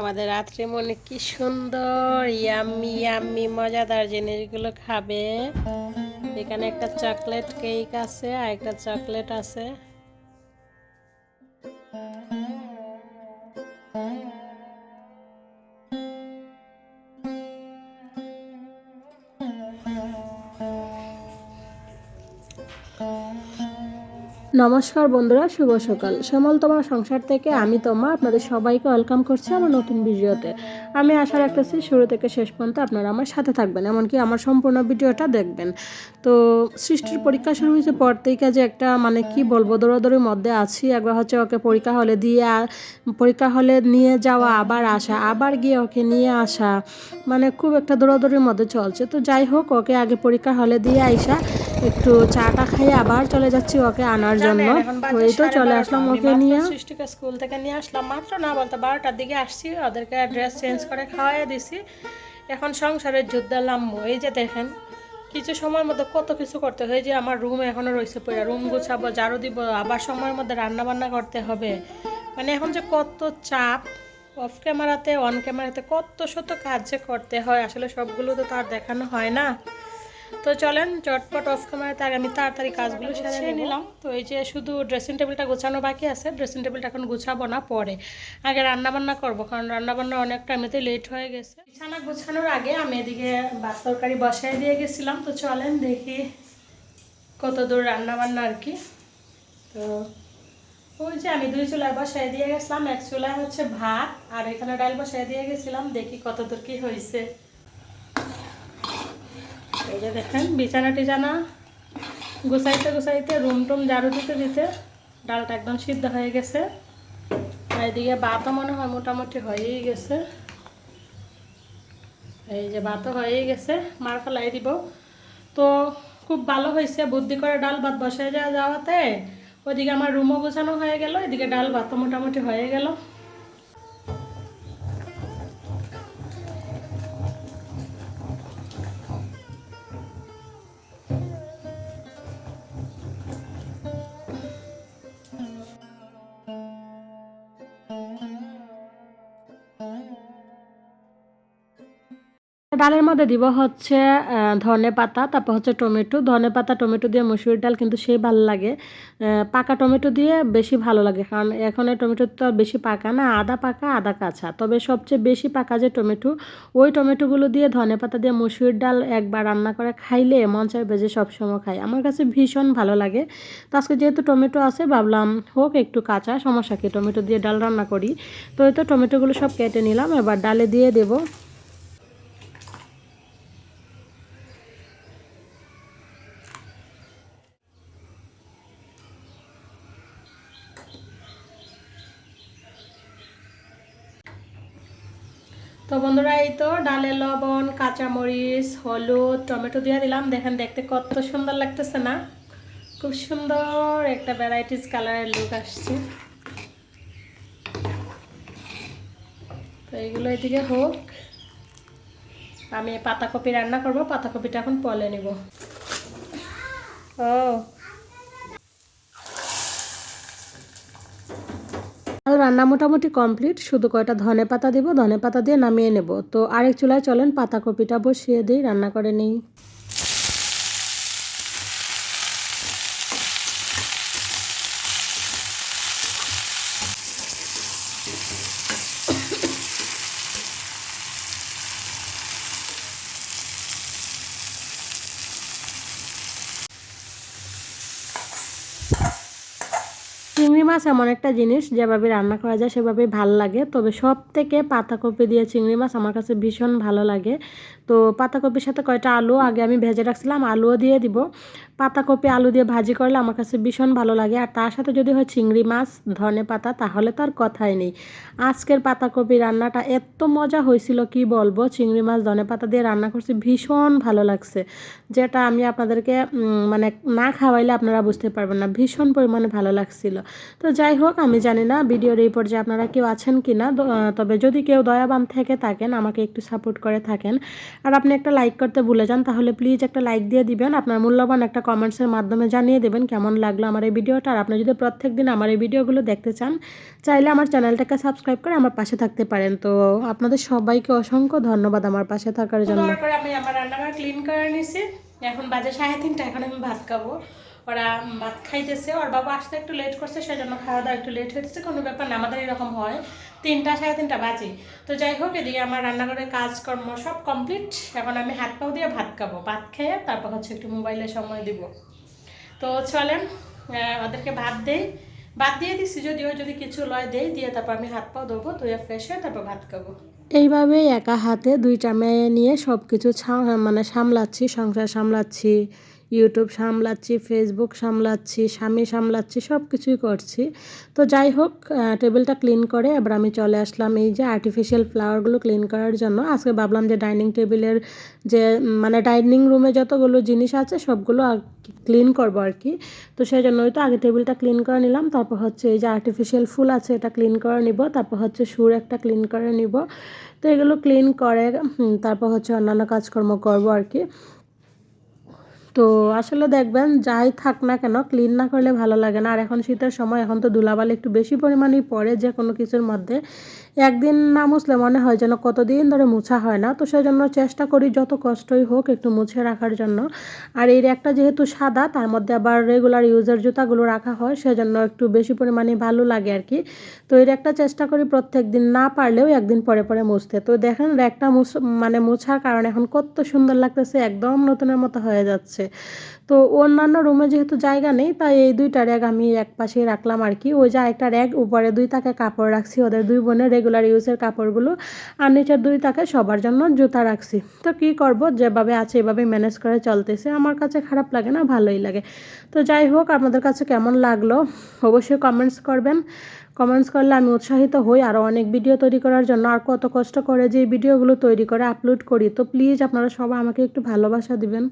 আমাদের রাত্রে মনে কি সুন্দর ইয়াম্মি ইয়াম্মি মজাদার জিনিসগুলো খাবে। এখানে একটা চকলেট কেক আছে আর একটা চকলেট আছে। নমস্কার বন্ধুরা, শুভ সকাল। শ্যামল তোমার সংসার থেকে, আমি তোমা, আপনাদের সবাইকে ওয়েলকাম করছি আমার নতুন ভিডিওতে। আমি আশা রাখতেছি শুরু থেকে শেষ পর্যন্ত আপনারা আমার সাথে থাকবেন, এমনকি আমার সম্পূর্ণ ভিডিওটা দেখবেন। তো সৃষ্টির পরীক্ষা শুরু হয়েছে পর থেকে যে একটা মানে কি বলব, দৌড়াদৌড়ির মধ্যে আছি। একবার হচ্ছে ওকে পরীক্ষা হলে দিয়ে পরীক্ষা হলে নিয়ে যাওয়া, আবার আসা, আবার গিয়ে ওকে নিয়ে আসা মানে খুব একটা দৌড়াদৌড়ির মধ্যে চলছে। তো যাই হোক, ওকে আগে পরীক্ষা হলে দিয়ে আইসা একটু চাটা খাইয়ে আবার চলে যাচ্ছি ওকে আনার জন্য। এই তো চলে আসলাম ওকে নিয়ে। সৃষ্টিকে স্কুল থেকে নিয়ে আসলাম মাত্র না বলতে বারোটার দিকে আসছি ওদেরকে ড্রেস চেঞ্জ করে খাওয়াই দিছি। এখন সংসারের যুদ্ধ লাম্বো এই যে দেখেন কিছু সময়ের মধ্যে কত কিছু করতে হয়। যে আমার রুম এখনও রয়েছে পড়ে রুম গুছাবো ঝাড়ু দিব আবার সময়ের মধ্যে রান্না বান্না করতে হবে। মানে এখন যে কত চাপ অফ ক্যামেরাতে অন ক্যামেরাতে কত শত কাজ যে করতে হয় আসলে সবগুলো তো তার দেখানো হয় না। তো চলেন চটপট অফ ক্যামেরাতে আগে আমি তাড়াতাড়ি কাজগুলো সেরে নিলাম। তো এই যে শুধু ড্রেসিং টেবিলটা গোছানো বাকি আছে ড্রেসিং টেবিলটা এখন গুছাবো না পরে। আগে রান্নাবান্না করব কারণ রান্না বান্না অনেকটা এমনিতে লেট হয়ে গেছে। বিছানা গোছানোর আগে আমি এদিকে ভাত তরকারি বসাই দিয়ে গেছিলাম। তো চলেন দেখি কত দূর রান্না বান্না আর কি। তো ওই যে আমি দুই চুলায় বসাই দিয়ে গেছিলাম এক চুলায় হচ্ছে ভাত আর এখানে ডাল বসাই দিয়ে গেছিলাম। দেখি কত দূর কি হয়েছে এই যে দেখেন, বিছানা টিছানা গুছাইতে গুছাইতে, রুম টুম ঝাড়ু দিতে দিতে ডালটা একদম সিদ্ধ হয়ে গেছে। এদিকে ভাতও মনে হয় মোটামুটি হয়েই গেছে। এই যে ভাতও হয়েই গেছে, মার ফেলাই দিব। তো খুব ভালো হয়েছে, বুদ্ধি করে ডাল ভাত বসাই যাওয়া যাওয়াতে। ওইদিকে আমার রুমও গোছানো হয়ে গেল, এদিকে ডাল ভাতও মোটামুটি হয়ে গেল। ডালের মধ্যে দিব হচ্ছে ধনে পাতা, তারপর হচ্ছে টমেটো। ধনে পাতা, টমেটো দিয়ে মসুর ডাল কিন্তু সেই ভালো লাগে। পাকা টমেটো দিয়ে বেশি ভালো লাগে, কারণ এখন টমেটো তো বেশি পাকা না, আদা পাকা, আদা কাঁচা। তবে সবচেয়ে বেশি পাকা যে টমেটো, ওই টমেটোগুলো দিয়ে ধনে পাতা দিয়ে মসুর ডাল একবার রান্না করে খাইলে মন চাই বেজে সবসময় খাই। আমার কাছে ভীষণ ভালো লাগে। তো আজকে যেহেতু টমেটো আছে, ভাবলাম হোক একটু কাঁচা, সমস্যা কি? টমেটো দিয়ে ডাল রান্না করি। তো এই তো টমেটোগুলো সব কেটে নিলাম, এবার ডালে দিয়ে দেবো। তো বন্ধুরা, এই তো ডালে লবণ, কাঁচামরিচ, হলুদ, টমেটো দিয়ে দিলাম। দেখেন, দেখতে কত সুন্দর লাগতেছে না? খুব সুন্দর একটা ভ্যারাইটিস কালারের লুক আসছে। তো এইগুলো এদিকে হোক। আমি পাতাকপি রান্না করব, পাতাকপিটা এখন পলে নিব। ও রান্না মোটামুটি কমপ্লিট। শুধু কয়টা ধনে পাতা দিব, ধনে পাতা দিয়ে নামিয়ে নেব। তো আরেক চুলায় চলেন, পাতাকপিটা বসিয়ে দিই, রান্না করে নিই চিংড়ি মাছ এমন একটা জিনিস, যেভাবে রান্না করা যায় সেভাবে ভালো লাগে। তবে সব থেকে পাতাকপি দিয়ে চিংড়ি মাছ আমার কাছে ভীষণ ভালো লাগে। তো পাতাকপির সাথে কয়টা আলু? আগে আমি ভেজে রাখছিলাম, আলুও দিয়ে দিব। পাতাকপি আলু দিয়ে ভাজি করলে আমার কাছে ভীষণ ভালো লাগে। আর তার সাথে যদি হয় চিংড়ি মাছ, ধনে পাতা, তাহলে তো আর কথাই নেই। আজকের পাতাকপি রান্নাটা এত মজা হয়েছিল, কি বলব? চিংড়ি মাছ, ধনে পাতা দিয়ে রান্না করছি, ভীষণ ভালো লাগছে। যেটা আমি আপনাদেরকে মানে না খাওয়াইলে আপনারা বুঝতে পারবেন না, ভীষণ পরিমাণে ভালো লাগছিল। তো যাই হোক, আমি জানি না ভিডিওর এই পর্যায়ে আপনারা কেউ আছেন কি না তবে যদি কেউ দয়াবান থেকে থাকেন, আমাকে একটু সাপোর্ট করে থাকেন। আর আপনি একটা লাইক করতে ভুলে যান, তাহলে প্লিজ একটা লাইক দিয়ে দিবেন। আপনার মূল্যবান একটা কমেন্টসের মাধ্যমে জানিয়ে দেবেন কেমন লাগল আমার এই ভিডিওটা। আর আপনি যদি প্রত্যেক দিন আমার এই ভিডিওগুলো দেখতে চান চাইলে আমার চ্যানেলটাকে সাবস্ক্রাইব করে আমার পাশে থাকতে পারেন। তো আপনাদের সবাইকে অসংখ্য ধন্যবাদ আমার পাশে থাকার জন্য। আমি আমার রান্নাঘর ক্লিন করে নিয়েছি এখন বাজে সাড়ে তিনটা এখন আমি ভাত খাব। ওরা ভাত খাইতেছে ওর বাবা আসতে একটু লেট করছে, সেজন্য খাওয়া দাওয়া একটু লেট হইতেছে, কোনো ব্যাপার না, আমাদের এরকম হয়। তিনটা, সাড়ে তিনটা বাজে। তো যাই হোক, এদিকে আমার রান্নাঘরের কাজকর্ম সব কমপ্লিট এখন আমি হাত পাও দিয়ে ভাত খাব, ভাত খেয়ে তারপর হচ্ছে একটু মোবাইলে সময় দিব। তো চলেন ওদেরকে ভাত দেই। ভাত দিয়ে দিচ্ছি যদিও যদি কিছু লয় দেই, দিয়ে তারপর আমি হাত পাও দেবো ধুয়ে ফ্রেশ হয়ে তারপর ভাত খাব। এইভাবেই একা হাতে দুইটা মেয়ে নিয়ে সব কিছু মানে সামলাচ্ছি, সংসার সামলাচ্ছি। ইউটিউব সামলাচ্ছি ফেসবুক সামলাচ্ছি, স্বামী সামলাচ্ছি সব কিছুই করছি। তো যাই হোক টেবিলটা ক্লিন করে এবার আমি চলে আসলাম এই যে আর্টিফিশিয়াল ফ্লাওয়ারগুলো ক্লিন করার জন্য। আজকে ভাবলাম যে ডাইনিং টেবিলের যে মানে ডাইনিং রুমে যতগুলো জিনিস আছে সবগুলো ক্লিন করব আর কি। তো সেই জন্যই তো আগে টেবিলটা ক্লিন করে নিলাম, তারপর হচ্ছে এই যে আর্টিফিশিয়াল ফুল আছে এটা ক্লিন করে নিব, তারপর হচ্ছে সুর একটা ক্লিন করে নিব। তো এগুলো ক্লিন করে তারপর হচ্ছে অন্যান্য কাজকর্ম করব আর কি। তো আসলে দেখবেন যাই থাক না কেন ক্লিন না করলে ভালো লাগে না। আর এখন শীতের সময়, এখন তো ধুলাবালি একটু বেশি পরিমাণেই পড়ে যে কোনো কিছুর মধ্যে। একদিন না মুছলে মনে হয় যেন কতদিন ধরে মুছা হয় না। তো সেই জন্য চেষ্টা করি যত কষ্টই হোক একটু মুছে রাখার জন্য। আর এই একটা যেহেতু সাদা, তার মধ্যে আবার রেগুলার ইউজের জুতাগুলো রাখা হয়, সেজন্য একটু বেশি পরিমাণে ভালো লাগে আর কি। তো এর একটা চেষ্টা করি প্রত্যেক দিন না পারলেও একদিন পরে পরে মুছতে। তো দেখেন র্যাকটা মুছ মানে মোছার কারণে এখন কত সুন্দর লাগতেছে, একদম নতুনের মতো হয়ে যাচ্ছে। তো অন্যান্য রুমে যেহেতু জায়গা নেই, তাই এই দুইটা র্যাক আমি এক পাশে রাখলাম আর কি। ওই যে একটা র্যাক উপরে দুই তাকে কাপড় রাখছি, ওদের দুই বোনের রেগুলার ইউজের কাপড়গুলো, আর নিচের দুই তাকে সবার জন্য জুতা রাখছি। তো কি করব, যেভাবে আছে এভাবে ম্যানেজ করে চলতেছে। আমার কাছে খারাপ লাগে না, ভালোই লাগে। তো যাই হোক, আপনাদের কাছে কেমন লাগল, অবশ্যই কমেন্টস করবেন। কমেন্টস করলে আমি উৎসাহিত হই আরও অনেক ভিডিও তৈরি করার জন্য, আর কত কষ্ট করে যে ভিডিওগুলো তৈরি করে আপলোড করি। তো প্লিজ আপনারা সবাই আমাকে একটু ভালোবাসা দিবেন।